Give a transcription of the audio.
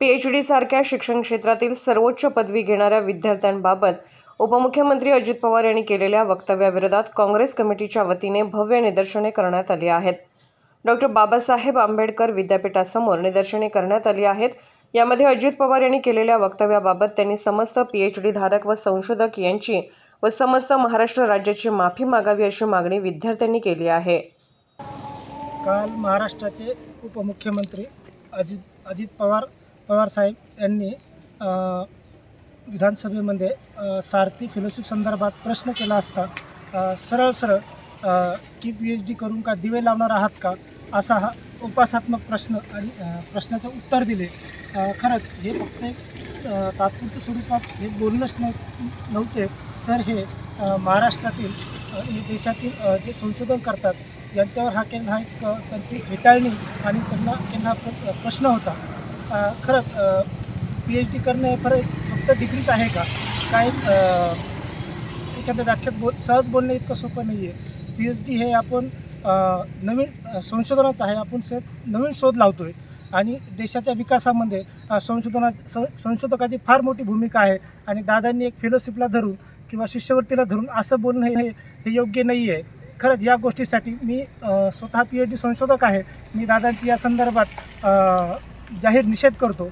P H डीसारख्या शिक्षण क्षेत्रातील सर्वोच्च पदवी घेणाऱ्या विद्यार्थ्यांबाबत उपमुख्यमंत्री अजित पवार यांनी केलेल्या वक्तव्याविरोधात काँग्रेस कमिटीच्या वतीने भव्य निदर्शने करण्यात आली आहेत. डॉक्टर बाबासाहेब आंबेडकर विद्यापीठासमोर निदर्शने करण्यात आली आहेत. यामध्ये अजित पवार यांनी केलेल्या वक्तव्याबाबत त्यांनी समस्त पी एच डी धारक व संशोधक यांची व समस्त महाराष्ट्र राज्याची माफी मागावी अशी मागणी विद्यार्थ्यांनी केली आहे. काल महाराष्ट्राचे उपमुख्यमंत्री अजित अजित पवार पवारसाहेब यांनी विधानसभेमध्ये सारथी फेलोशिप संदर्भात प्रश्न केला असता सरळ सरळ की पी एच डी करून का दिवे लावणार आहात का? असा हा उपासात्मक प्रश्न आणि प्रश्नाचं उत्तर दिले. खरंच हे फक्त एक तात्पुरत्या स्वरूपात हे बोलणंच नव्हते. तर हे महाराष्ट्रातील हे देशातील जे संशोधन करतात यांच्यावर हा केलेला हा एक त्यांची हेटाळणी आणि त्यांना केलेला प्र- प्रश्न होता. खरंच पी एच डी करणं हे खरं फक्त डिग्रीच आहे का? काय एखाद्या व्याख्यात बोल सहज बोलणं इतकं सोपं नाही आहे पी एच डी हे आपण नवीन संशोधनाचं आहे. आपण से नवीन शोध लावतो आहे आणि देशाच्या विकासामध्ये संशोधना सं संशोधकाची फार मोठी भूमिका आहे. आणि दादांनी एक फेलोशिपला धरून किंवा शिष्यवृत्तीला धरून असं बोलणं हे हे योग्य नाही आहे खरंच या गोष्टीसाठी मी स्वतः पी एच डी संशोधक आहे. मी दादांची या संदर्भात जाहीर निषेध करतो.